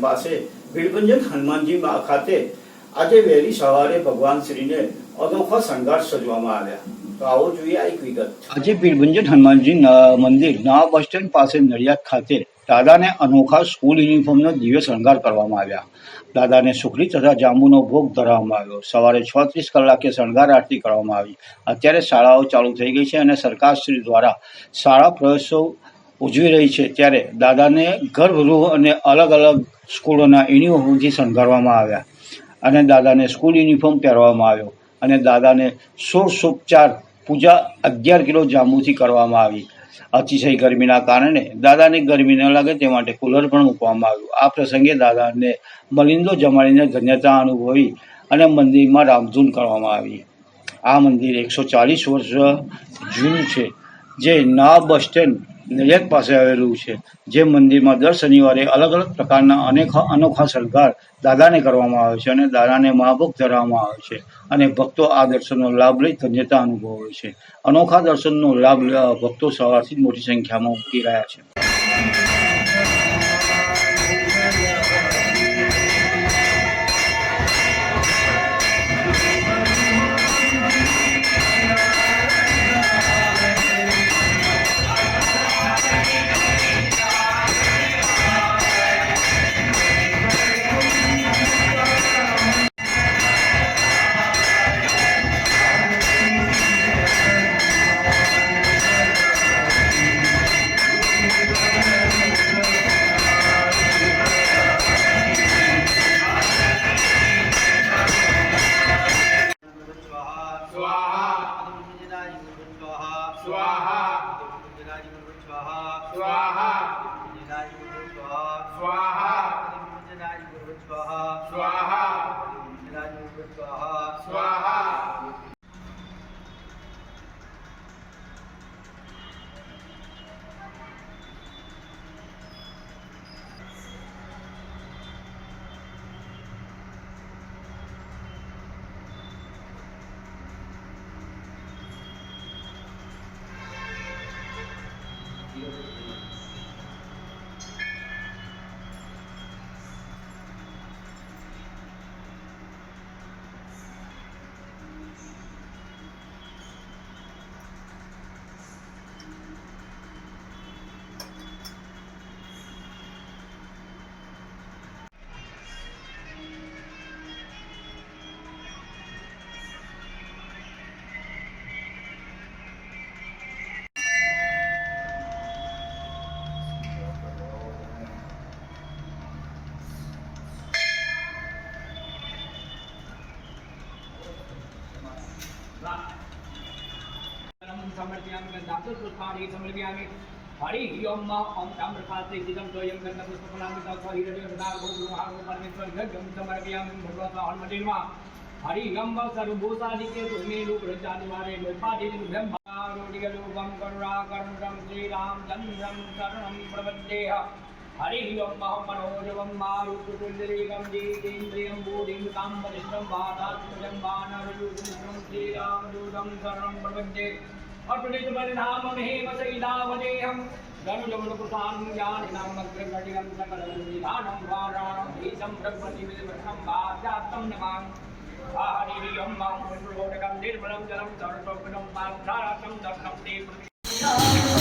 પાસે ભીડભંજન હનુમાનજી ખાતે આજે વહેલી સવારે ભગવાન શ્રીને અનોખા શણગાર સજવામાં આવ્યા. આવો જોઈએ વિગત આજે પીરભંજન હનુમાનજી મંદિર નવા બસ સ્ટેન્ડ પાસે નડિયાદ ખાતે દાદાને અનોખા સ્કૂલ યુનિફોર્મનો દિવ્ય શણગાર કરવામાં આવ્યા. દાદાને સુખડી તથા જાંબુનો ભોગ ધરાવવામાં આવ્યો. સવારે છ ત્રીસ કલાકે શણગાર આરતી કરવામાં આવી. અત્યારે શાળાઓ ચાલુ થઈ ગઈ છે અને સરકારશ્રી દ્વારા શાળા પ્રવેશો ઉજવી રહી છે, ત્યારે દાદાને ગર્ભગૃહ અને અલગ અલગ સ્કૂલોના યુનિફોર્મથી શણગારવામાં આવ્યા અને દાદાને સ્કૂલ યુનિફોર્મ પહેરવામાં આવ્યો અને દાદાને સોળસોપચાર પૂજા અગિયાર કિલો જાંબુથી કરવામાં આવી. અતિશય ગરમીના કારણે દાદાને ગરમી ન લાગે તે માટે કુલર પણ મૂકવામાં આવ્યું. આ પ્રસંગે દાદાને મલિંદો જમાડીને ધન્યતા અનુભવી અને મંદિરમાં રામધૂન કરવામાં આવી. આ મંદિર એકસો ચાલીસ વર્ષ જૂનું છે, જે ના બસ સ્ટેન્ડ નડિયાદ પાસે આવેલું છે, જે મંદિરમાં દર શનિવારે અલગ અલગ પ્રકારના અનેક અનોખા શણગાર દાદાને કરવામાં આવે છે અને દાદાને મહાભોગ ધરવામાં આવે છે અને ભક્તો આ દર્શનનો લાભ લઈ ધન્યતા અનુભવે છે. અનોખા દર્શનનો લાભ ભક્તો સવારથી મોટી સંખ્યામાં ઉકી રહ્યા છે. स्वाहा स्वाहा स्वाहा स्वाहा स्वाहा समर्पयामि गन्धातु पुष्पाणि समर्पयामि हरिः ओं ॐ ताम्रपात्रे जितं तोयं गन्धपुष्पफलामृतं स्वहिरण्यगदागोगुरुहागो परमेश्वर यज्ञं समर्पयामि भगवता हनुमते नमः हरिः ओं सर्वभूतादिके तुमे रूपरजानिवारे निर्पादितं ब्रह्मारोडिगलोकं करुणाकरुणं श्रीरामचन्द्रं शरणं प्रपद्येह हरिः ओं मनोजवं मारुतुल्यरेकं जीतेन्द्रियं बोधिं काम्बलिष्टं वादात्मजं वानरयूतं श्रीरामदूतं शरणं प्रपद्ये अर्पणितपरिणाममेव धनुजमुलपुषान् ज्ञानिनामग्रगणिनं सकलं निधानं वाराणं भीतं ब्रह्मनिवेदनं वाचात्तं नमामि हरिः ओं मां निर्मलं जलं सर्वगुणं पात्रारतं दर्शं